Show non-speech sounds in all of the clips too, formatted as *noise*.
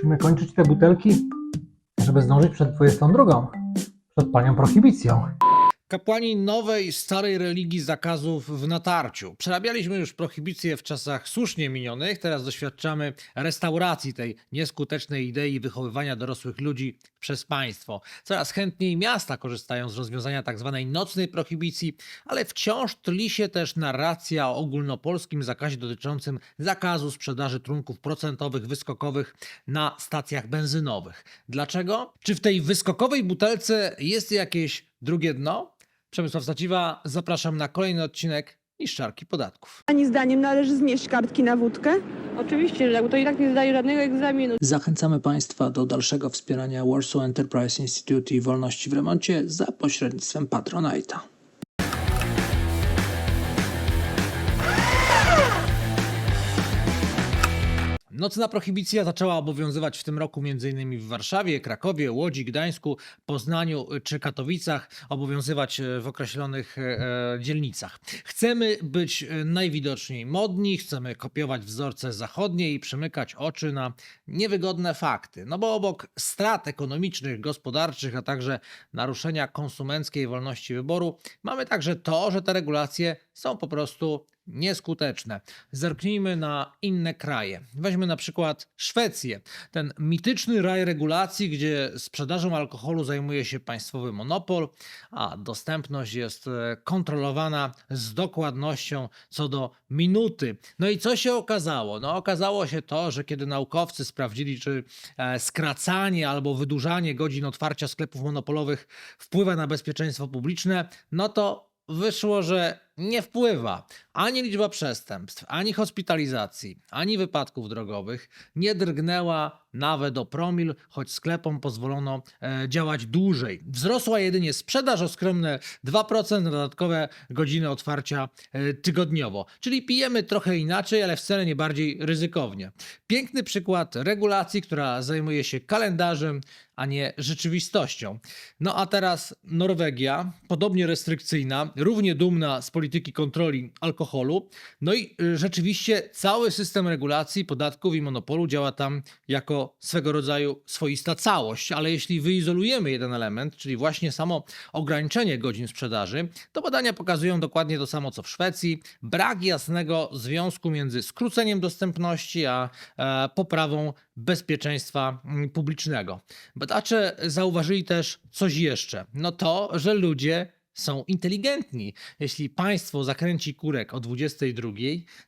Musimy kończyć te butelki, żeby zdążyć przed 22. Przed panią prohibicją. Kapłani nowej, starej religii zakazów w natarciu. Przerabialiśmy już prohibicję w czasach słusznie minionych, teraz doświadczamy restauracji tej nieskutecznej idei wychowywania dorosłych ludzi przez państwo. Coraz chętniej miasta korzystają z rozwiązania tzw. nocnej prohibicji, ale wciąż tli się też narracja o ogólnopolskim zakazie dotyczącym zakazu sprzedaży trunków procentowych, wyskokowych na stacjach benzynowych. Dlaczego? Czy w tej wyskokowej butelce jest jakieś drugie dno? Przemysław Staciwa, zapraszam na kolejny odcinek Niszczarki Podatków. Pani zdaniem należy znieść kartki na wódkę? Oczywiście, że tak, to i tak nie zdaje żadnego egzaminu. Zachęcamy Państwa do dalszego wspierania Warsaw Enterprise Institute i Wolności w Remoncie za pośrednictwem Patronite'a. Nocna prohibicja zaczęła obowiązywać w tym roku m.in. w Warszawie, Krakowie, Łodzi, Gdańsku, Poznaniu czy Katowicach, obowiązywać e, w określonych e, dzielnicach. Chcemy być e, najwidoczniej modni, chcemy kopiować wzorce zachodnie i przymykać oczy na niewygodne fakty. No bo obok strat ekonomicznych, gospodarczych, a także naruszenia konsumenckiej wolności wyboru, mamy także to, że te regulacje są po prostu nieskuteczne. Zerknijmy na inne kraje. Weźmy na przykład Szwecję. Ten mityczny raj regulacji, gdzie sprzedażą alkoholu zajmuje się państwowy monopol, a dostępność jest e, kontrolowana z dokładnością co do minuty. No i co się okazało? No okazało się to, że kiedy naukowcy sprawdzili, czy e, skracanie albo wydłużanie godzin otwarcia sklepów monopolowych wpływa na bezpieczeństwo publiczne, no to wyszło, że nie wpływa ani liczba przestępstw, ani hospitalizacji, ani wypadków drogowych. Nie drgnęła nawet o promil, choć sklepom pozwolono e, działać dłużej. Wzrosła jedynie sprzedaż o skromne 2% na dodatkowe godziny otwarcia e, tygodniowo. Czyli pijemy trochę inaczej, ale wcale nie bardziej ryzykownie. Piękny przykład regulacji, która zajmuje się kalendarzem, a nie rzeczywistością. No a teraz Norwegia, podobnie restrykcyjna, równie dumna z polityki kontroli alkoholu. No i y, rzeczywiście cały system regulacji, podatków i monopolu działa tam jako swego rodzaju swoista całość, ale jeśli wyizolujemy jeden element, czyli właśnie samo ograniczenie godzin sprzedaży, to badania pokazują dokładnie to samo co w Szwecji. Brak jasnego związku między skróceniem dostępności a e, poprawą bezpieczeństwa mm, publicznego. Badacze zauważyli też coś jeszcze. No to, że ludzie są inteligentni. Jeśli państwo zakręci kurek o 22,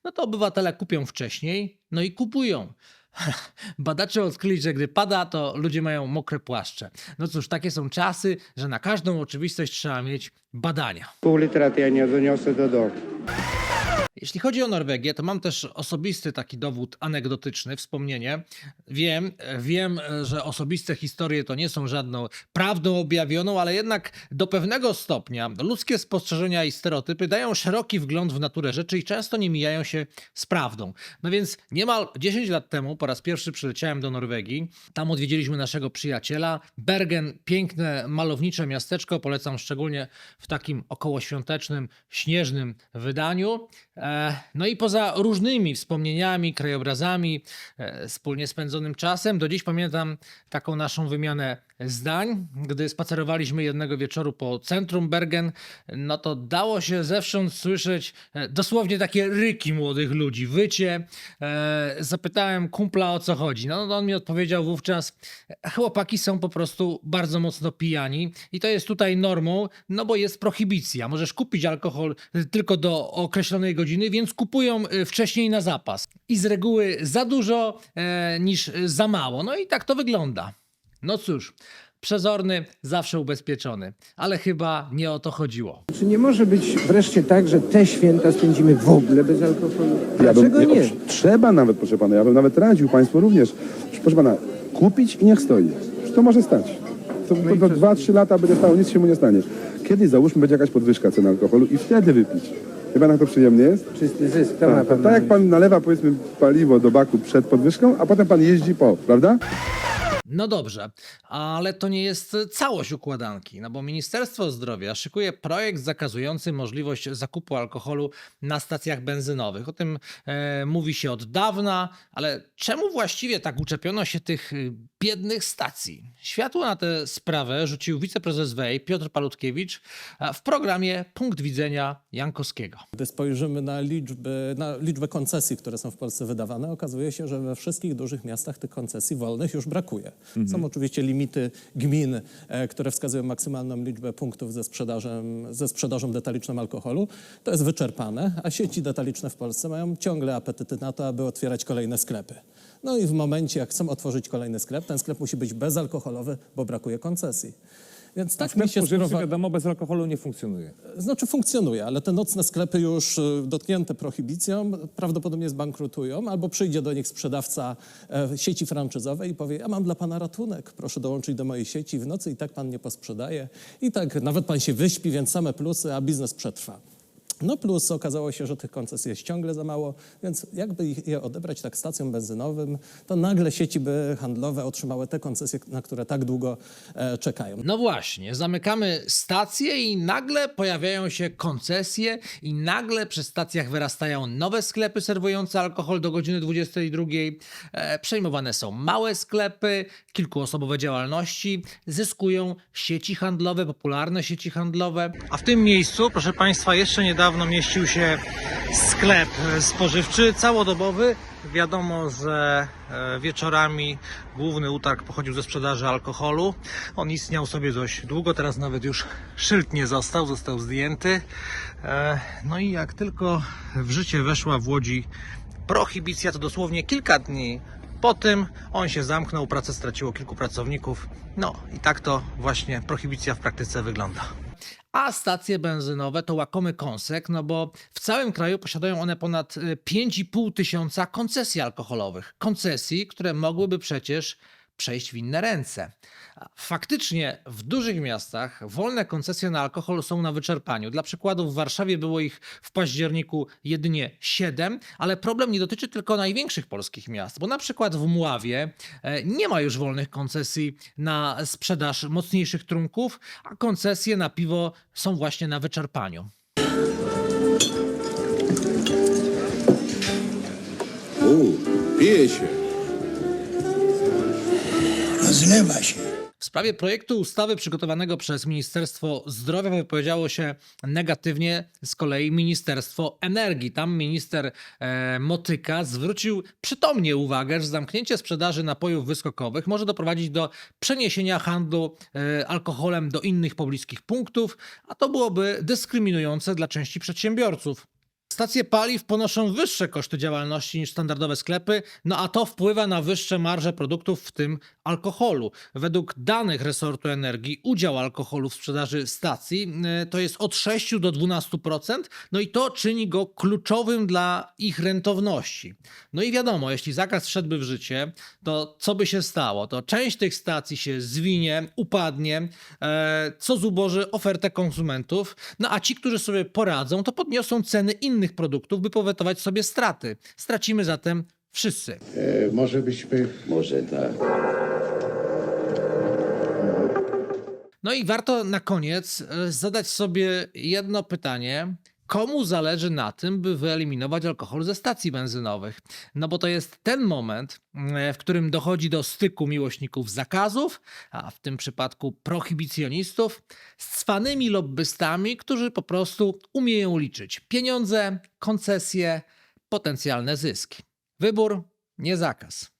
no to obywatele kupią wcześniej, no i kupują. *laughs* Badacze odkryli, że gdy pada, to ludzie mają mokre płaszcze. No cóż, takie są czasy, że na każdą oczywistość trzeba mieć badania. Pół litra ja nie doniosę do domu. Jeśli chodzi o Norwegię, to mam też osobisty taki dowód anegdotyczny, wspomnienie. Wiem, wiem, że osobiste historie to nie są żadną prawdą objawioną, ale jednak do pewnego stopnia ludzkie spostrzeżenia i stereotypy dają szeroki wgląd w naturę rzeczy i często nie mijają się z prawdą. No więc niemal 10 lat temu po raz pierwszy przyleciałem do Norwegii. Tam odwiedziliśmy naszego przyjaciela. Bergen, piękne, malownicze miasteczko, polecam szczególnie w takim okołoświątecznym, śnieżnym wydaniu. E, No i poza różnymi wspomnieniami, krajobrazami, e, wspólnie spędzonym czasem, do dziś pamiętam taką naszą wymianę zdań, gdy spacerowaliśmy jednego wieczoru po centrum Bergen, no to dało się zewsząd słyszeć e, dosłownie takie ryki młodych ludzi, wycie. E, Zapytałem kumpla o co chodzi. No to on mi odpowiedział wówczas, chłopaki są po prostu bardzo mocno pijani i to jest tutaj normą, no bo jest prohibicja. Możesz kupić alkohol tylko do określonej godziny, więc kupują wcześniej na zapas. I z reguły za dużo e, niż za mało. No i tak to wygląda. No cóż, przezorny, zawsze ubezpieczony. Ale chyba nie o to chodziło. Czy nie może być wreszcie tak, że te święta spędzimy w ogóle bez alkoholu? Dlaczego bym, nie? Trzeba nawet, proszę pana, ja bym nawet radził państwu również. Proszę pana, kupić i niech stoi. Czy to może stać? To, to, to 2-3 lata będzie stało, nic się mu nie stanie. Kiedyś załóżmy będzie jakaś podwyżka cen alkoholu i wtedy wypić. Wie pan jak to przyjemnie jest? Czysty zysk, to na Tak, pewno. tak jak pan nalewa powiedzmy paliwo do baku przed podwyżką, a potem pan jeździ po, prawda? No dobrze, ale to nie jest całość układanki, no bo Ministerstwo Zdrowia szykuje projekt zakazujący możliwość zakupu alkoholu na stacjach benzynowych. O tym e, mówi się od dawna, ale czemu właściwie tak uczepiono się tych y, biednych stacji? Światło na tę sprawę rzucił wiceprezes WEJ Piotr Palutkiewicz w programie Punkt Widzenia Jankowskiego. Gdy spojrzymy na liczby, na liczbę koncesji, które są w Polsce wydawane, okazuje się, że we wszystkich dużych miastach tych koncesji wolnych już brakuje. Są oczywiście limity gmin, e, które wskazują maksymalną liczbę punktów ze, sprzedażem, ze sprzedażą detaliczną alkoholu. To jest wyczerpane, a sieci detaliczne w Polsce mają ciągle apetyty na to, aby otwierać kolejne sklepy. No i w momencie, jak chcą otworzyć kolejny sklep, ten sklep musi być bezalkoholowy, bo brakuje koncesji. Więc tak mi się sprowa- wiadomo, bez alkoholu nie funkcjonuje. znaczy funkcjonuje, ale te nocne sklepy już y, dotknięte prohibicją prawdopodobnie zbankrutują, albo przyjdzie do nich sprzedawca e, sieci franczyzowej i powie, ja mam dla pana ratunek, proszę dołączyć do mojej sieci w nocy i tak pan nie posprzedaje. I tak nawet pan się wyśpi, więc same plusy, a biznes przetrwa. No plus okazało się, że tych koncesji jest ciągle za mało, więc jakby je odebrać tak stacjom benzynowym, to nagle sieci by handlowe otrzymały te koncesje, na które tak długo e, czekają. No właśnie, zamykamy stacje i nagle pojawiają się koncesje i nagle przy stacjach wyrastają nowe sklepy serwujące alkohol do godziny 22. E, przejmowane są małe sklepy, kilkuosobowe działalności, zyskują sieci handlowe, popularne sieci handlowe. A w tym miejscu, proszę Państwa, jeszcze niedawno mieścił się sklep spożywczy całodobowy. Wiadomo, że e, wieczorami główny utarg pochodził ze sprzedaży alkoholu. On istniał sobie dość długo, teraz nawet już szyld nie został, został zdjęty. E, No i jak tylko w życie weszła w Łodzi prohibicja, to dosłownie kilka dni po tym on się zamknął, pracę straciło kilku pracowników. No i tak to właśnie prohibicja w praktyce wygląda. A stacje benzynowe to łakomy kąsek, no bo w całym kraju posiadają one ponad y, 5,5 tysiąca koncesji alkoholowych. Koncesji, które mogłyby przecież przejść w inne ręce. Faktycznie w dużych miastach wolne koncesje na alkohol są na wyczerpaniu. Dla przykładu w Warszawie było ich w październiku jedynie 7, ale problem nie dotyczy tylko największych polskich miast, bo na przykład w Mławie e, nie ma już wolnych koncesji na sprzedaż mocniejszych trunków, a koncesje na piwo są właśnie na wyczerpaniu. U, pije się. Rozlewa się. W sprawie projektu ustawy przygotowanego przez Ministerstwo Zdrowia wypowiedziało się negatywnie z kolei Ministerstwo Energii. Tam minister e, Motyka zwrócił przytomnie uwagę, że zamknięcie sprzedaży napojów wyskokowych może doprowadzić do przeniesienia handlu e, alkoholem do innych pobliskich punktów, a to byłoby dyskryminujące dla części przedsiębiorców. Stacje paliw ponoszą wyższe koszty działalności niż standardowe sklepy, no a to wpływa na wyższe marże produktów, w tym alkoholu. Według danych resortu energii udział alkoholu w sprzedaży stacji y, to jest od 6 do 12%, no i to czyni go kluczowym dla ich rentowności. No i wiadomo, jeśli zakaz wszedłby w życie, to co by się stało? To część tych stacji się zwinie, upadnie, e, co zuboży ofertę konsumentów, no a ci, którzy sobie poradzą, to podniosą ceny innych produktów, by powetować sobie straty. Stracimy zatem wszyscy. E, może byśmy... Może tak. No i warto na koniec e, zadać sobie jedno pytanie. Komu zależy na tym, by wyeliminować alkohol ze stacji benzynowych? No bo to jest ten moment, e, w którym dochodzi do styku miłośników zakazów, a w tym przypadku prohibicjonistów, z cwanymi lobbystami, którzy po prostu umieją liczyć pieniądze, koncesje, potencjalne zyski. Wybór, nie zakaz.